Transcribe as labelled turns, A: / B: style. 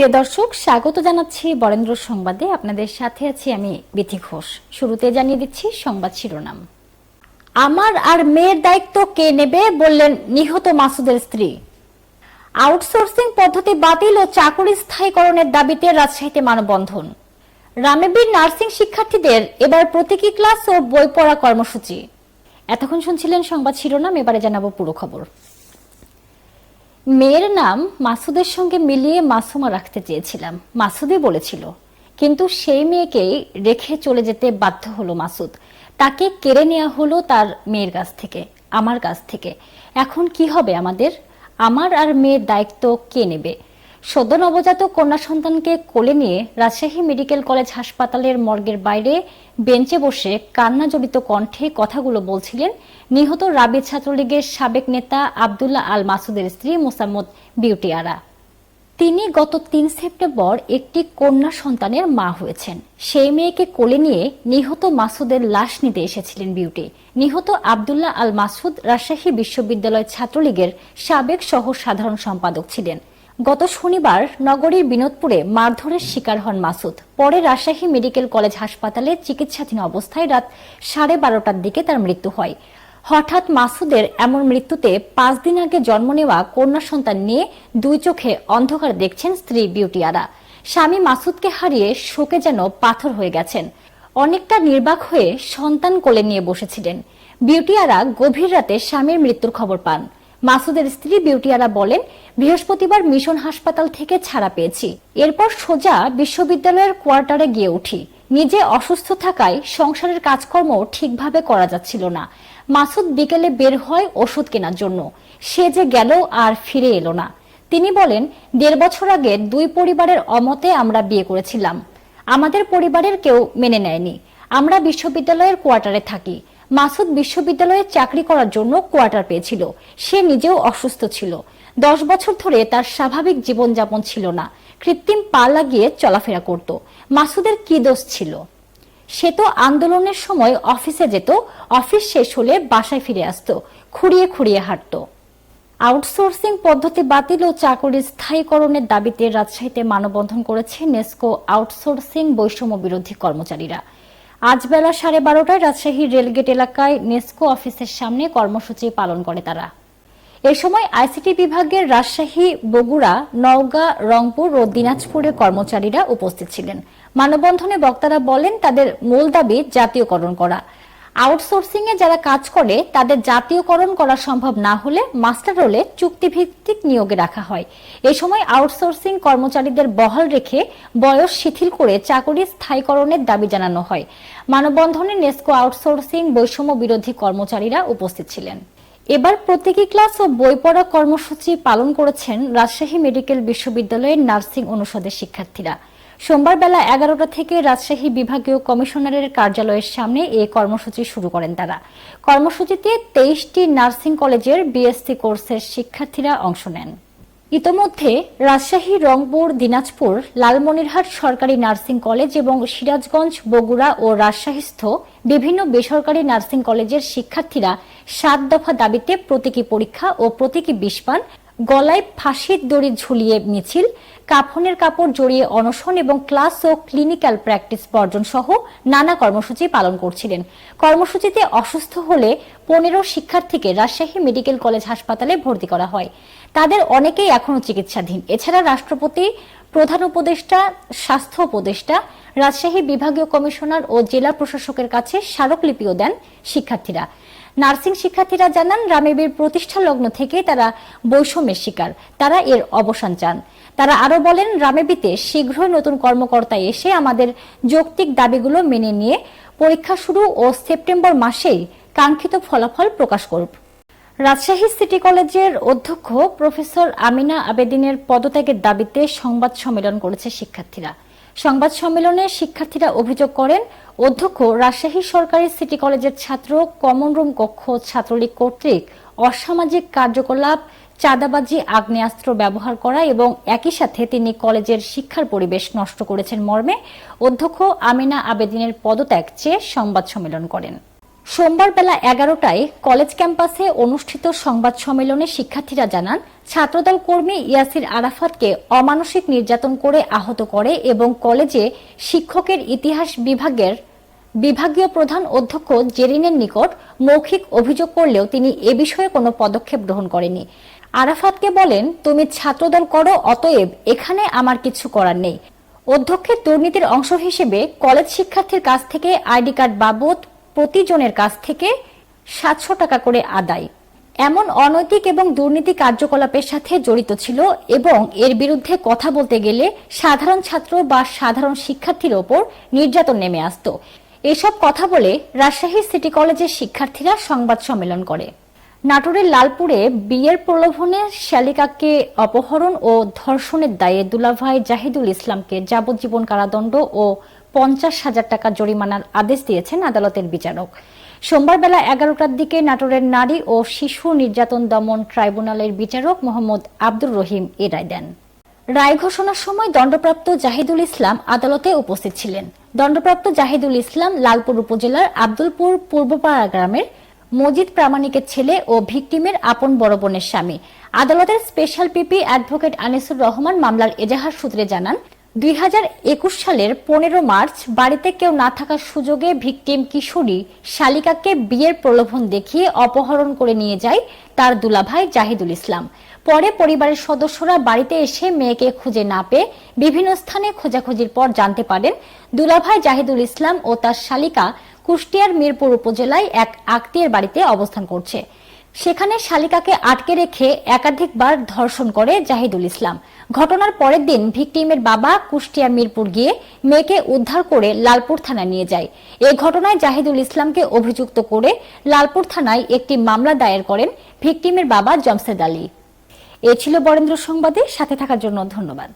A: প্রিয় দর্শক, স্বাগত জানাচ্ছি বরেন্দ্র সংবাদে। আপনাদের সাথে আছি আমি বিথি ঘোষ। শুরুতে জানিয়ে দিচ্ছি সংবাদ শিরোনাম। আমার আর মেয়ের দায়িত্ব কে নেবে বললেন নিহত মাসুদের স্ত্রী। আউটসোর্সিং পদ্ধতি বাতিল ও চাকরি স্থায়ীকরণের দাবিতে রাজশাহীতে মানববন্ধন। রামেবীর নার্সিং শিক্ষার্থীদের এবার প্রতীকী ক্লাস ও বই পড়া কর্মসূচি। এতক্ষণ শুনছিলেন সংবাদ শিরোনাম, এবারে জানাব পুরো খবর। মেয়ের নাম মাসুদের সঙ্গে মিলিয়ে মাসুমা রাখতে চেয়েছিলাম। মাসুদই বলেছিল, কিন্তু সেই মেয়েকেই রেখে চলে যেতে বাধ্য হলো মাসুদ। তাকে কেড়ে নেওয়া হলো তার মেয়ের কাছ থেকে, আমার কাছ থেকে। এখন কি হবে আমাদের? আমার আর মেয়ের দায়িত্ব কে নেবে? সদ্য নবজাতক কন্যা সন্তানকে কোলে নিয়ে রাজশাহী মেডিকেল কলেজ হাসপাতালের মর্গের বাইরে বেঞ্চে বসে কান্না জড়িত কণ্ঠে কথাগুলো বলছিলেন নিহত রাবি ছাত্রলীগের সাবেক নেতা আবদুল্লাহ আল মাসুদের স্ত্রী মোসাম্মদ বিউটি আরা তিনি গত তিন সেপ্টেম্বর একটি কন্যা সন্তানের মা হয়েছেন। সেই মেয়েকে কোলে নিয়ে নিহত মাসুদের লাশ নিতে এসেছিলেন বিউটি। নিহত আবদুল্লাহ আল মাসুদ রাজশাহী বিশ্ববিদ্যালয় ছাত্রলীগের সাবেক সহ সাধারণ সম্পাদক ছিলেন। গত শনিবার নগরীর বিনোদপুরে মারধরের শিকার হন মাসুদ। পরে রাজশাহী মেডিকেল কলেজ হাসপাতালে চিকিৎসাধীন অবস্থায় রাত সাড়ে বারোটার দিকে তার মৃত্যু হয়। হঠাৎ মাসুদের এমন মৃত্যুতে পাঁচ দিন আগে জন্ম নেওয়া কন্যা সন্তান নিয়ে দুই চোখে অন্ধকার দেখছেন স্ত্রী বিউটিয়ারা। স্বামী মাসুদকে হারিয়ে শোকে যেন পাথর হয়ে গেছেন। অনেকটা নির্বাক হয়ে সন্তান কোলে নিয়ে বসেছিলেন। বিউটিয়ারা গভীর রাতে স্বামীর মৃত্যুর খবর পান। মাসুদের স্ত্রী বিউটিয়ারা বলেন, বৃহস্পতিবার মিশন হাসপাতাল থেকে ছাড়া পেয়েছি। এরপর সোজা বিশ্ববিদ্যালয়ের কোয়ার্টারে গিয়ে উঠি। নিজে অসুস্থ থাকায় সংসারের কাজকর্ম ঠিকভাবে করা যাচ্ছিল না। মাসুদ বিকেলে বের হয় ওষুধ কেনার জন্য। সে যে গেল আর ফিরে এলো না। তিনি বলেন, দেড় বছর আগে দুই পরিবারের অমতে আমরা বিয়ে করেছিলাম। আমাদের পরিবারের কেউ মেনে নেয়নি। আমরা বিশ্ববিদ্যালয়ের কোয়ার্টারে থাকি। মাসুদ বিশ্ববিদ্যালয়ে চাকরি করার জন্য কোয়ার্টার পেয়েছিল। সে নিজেও অসুস্থ ছিল। দশ বছর ধরে তার স্বাভাবিক জীবনযাপন ছিল না। কৃত্রিম পা লাগিয়ে চলাফেরা করত। মাসুদের কি দোষ ছিল? সে তো আন্দোলনের সময় অফিসে যেত, অফিস শেষ হলে বাসায় ফিরে আসতো, খুঁড়িয়ে খুঁড়িয়ে হাঁটতো। আউটসোর্সিং পদ্ধতি বাতিল ও চাকরির স্থায়ীকরণের দাবিতে রাজশাহীতে মানববন্ধন করেছে নেস্কো আউটসোর্সিং বৈষম্য বিরোধী কর্মচারীরা। আজ বেলা সাড়ে বারোটায় রাজশাহী রেলগেট এলাকায় নেস্কো অফিসের সামনে কর্মসূচি পালন করে তারা। এ সময় আইসিটি বিভাগের রাজশাহী, বগুড়া, নওগাঁ, রংপুর ও দিনাজপুরের কর্মচারীরা উপস্থিত ছিলেন। মানববন্ধনে বক্তারা বলেন, তাদের মূল দাবি জাতীয়করণ করা। আউটসোর্সিং এ যারা কাজ করে, তাদের জাতীয়করণ করা সম্ভব না হলে মাস্টার রোলে চুক্তিভিত্তিক নিয়োগে রাখা হয়। এ সময় আউটসোর্সিং কর্মচারীদের বহাল রেখে বয়স শিথিল করে চাকরি স্থায়ীকরণের দাবি জানানো হয়। মানববন্ধনে নেস্কো আউটসোর্সিং বৈষম্য বিরোধী কর্মচারীরা উপস্থিত ছিলেন। এবার প্রতীকী ক্লাস ও বই পড়া কর্মসূচি পালন করেছেন রাজশাহী মেডিকেল বিশ্ববিদ্যালয়ের নার্সিং অনুষদের শিক্ষার্থীরা। সোমবার বেলা এগারোটা থেকে রাজশাহী বিভাগীয় কমিশনারের কার্যালয়ের সামনে এই কর্মসূচি শুরু করেন তারা। কর্মসূচিতে তেইশটি নার্সিং কলেজের বিএসসি কোর্সের শিক্ষার্থীরা অংশ নেন। ইতোমধ্যে রাজশাহী, রংপুর, দিনাজপুর, লালমনিরহাট সরকারি নার্সিং কলেজ এবং সিরাজগঞ্জ, বগুড়া ও রাজশাহীস্থ বিভিন্ন বেসরকারি নার্সিং কলেজের শিক্ষার্থীরা সাত দফা দাবিতে প্রতীকী পরীক্ষা ও প্রতীকী বিষপান গলায় ফাঁসির দড়ি ঝুলিয়ে মিছিল, কাফনের কাপড় জড়িয়ে অনশন এবং ক্লাস ও ক্লিনিক্যাল প্র্যাকটিস বর্জন সহ নানা কর্মসূচি পালন করছিলেন। কর্মসূচিতে অসুস্থ হলে পনেরো শিক্ষার্থীকে রাজশাহী মেডিকেল কলেজ হাসপাতালে ভর্তি করা হয়। তাদের অনেকেই এখনও চিকিৎসাধীন। এছাড়া রাষ্ট্রপতি প্রধান উপদেষ্টা, স্বাস্থ্য উপদেষ্টা, রাজশাহী বিভাগীয় কমিশনার ও জেলা প্রশাসকের কাছে স্মারকলিপিও দেন শিক্ষার্থীরা। নার্সিং শিক্ষার্থীরা জানান, রামেবীর প্রতিষ্ঠা লগ্ন থেকে তারা বৈষম্যের শিকার। তারা এর অবসান চান। তারা আরও বলেন, রামেবিতে শীঘ্রই নতুন কর্মকর্তা এসে আমাদের যৌক্তিক দাবিগুলো মেনে নিয়ে পরীক্ষা শুরু ও সেপ্টেম্বর মাসেই কাঙ্ক্ষিত ফলাফল প্রকাশ করব রাজশাহী সিটি কলেজের অধ্যক্ষ প্রফেসর আমিনা আবেদিনের পদত্যাগের দাবিতে সংবাদ সম্মেলন করেছে শিক্ষার্থীরা। সংবাদ সম্মেলনে শিক্ষার্থীরা অভিযোগ করেন, অধ্যক্ষ রাজশাহী সরকারি সিটি কলেজের ছাত্র কমন রুম কক্ষ ছাত্রলীগ কর্তৃক অসামাজিক কার্যকলাপ, চাঁদাবাজি, আগ্নেয়াস্ত্র ব্যবহার করা এবং একই সাথে তিনি কলেজের শিক্ষার পরিবেশ নষ্ট করেছেন মর্মে অধ্যক্ষ আমিনা আবেদিনের পদত্যাগ চেয়ে সংবাদ সম্মেলন করেন। সোমবার বেলা এগারোটায় কলেজ ক্যাম্পাসে অনুষ্ঠিত সংবাদ সম্মেলনে শিক্ষার্থীরা জানান, ছাত্রদল কর্মী ইয়াসির আরাফাতকে অমানসিক নির্যাতন করে আহত করে এবং কলেজে শিক্ষকের ইতিহাস বিভাগের বিভাগীয় প্রধান অধ্যক্ষ জেরিনের নিকট মৌখিক অভিযোগ করলেও তিনি এ বিষয়ে কোনো পদক্ষেপ গ্রহণ করেনি আরাফাতকে বলেন, তুমি ছাত্রদল করো, অতএব এখানে আমার কিছু করার নেই। অধ্যক্ষের দুর্নীতির অংশ হিসেবে কলেজ শিক্ষার্থীর কাছ থেকে আইডি কার্ড বাবদ প্রতিজনের কাছ থেকে সাতশো টাকা করে আদায়। এমন অনৈতিক এবং দুর্নীতি কার্যকলাপের সাথে জড়িত ছিল এবং এর বিরুদ্ধে কথা বলতে গেলে সাধারণ ছাত্র বা সাধারণ শিক্ষার্থীর ওপর নির্যাতন নেমে আসত। এসব কথা বলে রাজশাহী সিটি কলেজের শিক্ষার্থীরা সংবাদ সম্মেলন করে। নাটোরের লালপুরে বিয়ের প্রলোভনে শালিকাকে অপহরণ ও ধর্ষণের দায়ে দুলাভাই জাহিদুল ইসলামকে যাবজ্জীবন কারাদণ্ড ও পঞ্চাশ হাজার টাকা জরিমানার আদেশ দিয়েছেন আদালতের বিচারক। সোমবার বেলা এগারোটার দিকে নাটোরের নারী ও শিশু নির্যাতন দমন ট্রাইব্যুনালের বিচারক মোহাম্মদ আব্দুর রহিম এ রায় দেন। রায় ঘোষণার সময় দণ্ডপ্রাপ্ত জাহিদুল ইসলাম আদালতে উপস্থিত ছিলেন। দণ্ডপ্রাপ্ত জাহিদুল ইসলাম লালপুর উপজেলার আব্দুলপুর পূর্বপাড়া গ্রামের মজিদ প্রামাণিকের ছেলে ও ভিকটিমের আপন বড় বোনের স্বামী। আদালতের special PP advocate Anisur Rahman মামলার এজাহার সূত্রে জানান দুই হাজার একুশ সালের পনেরো মার্চ বাড়িতে কেউ না থাকার সুযোগে ভিকটিম কিশোরী শালিকাকে বিয়ের প্রলোভন দেখিয়ে অপহরণ করে নিয়ে যায় তার দুলাভাই জাহিদুল ইসলাম। পরে পরিবারের সদস্যরা বাড়িতে এসে মেয়েকে খুঁজে না পেয়ে বিভিন্ন স্থানে খোঁজাখুঁজির পর জানতে পারেন, দুলাভাই জাহিদুল ইসলাম ও তার শালিকা কুষ্টিয়ার মিরপুর উপজেলায় এক আত্মীয়ের বাড়িতে অবস্থান করছে। সেখানে শালিকাকে আটকে রেখে একাধিকবার ধর্ষণ করে জাহিদুল ইসলাম। ঘটনার পরের দিন ভিকটিমের বাবা কুষ্টিয়া মিরপুর গিয়ে মেয়েকে উদ্ধার করে লালপুর থানায় নিয়ে যায়। এ ঘটনায় জাহিদুল ইসলামকে অভিযুক্ত করে লালপুর থানায় একটি মামলা দায়ের করেন ভিকটিমের বাবা জমসেদ আলী। এ ছিল বরেন্দ্র সংবাদে, সাথে থাকার জন্য ধন্যবাদ।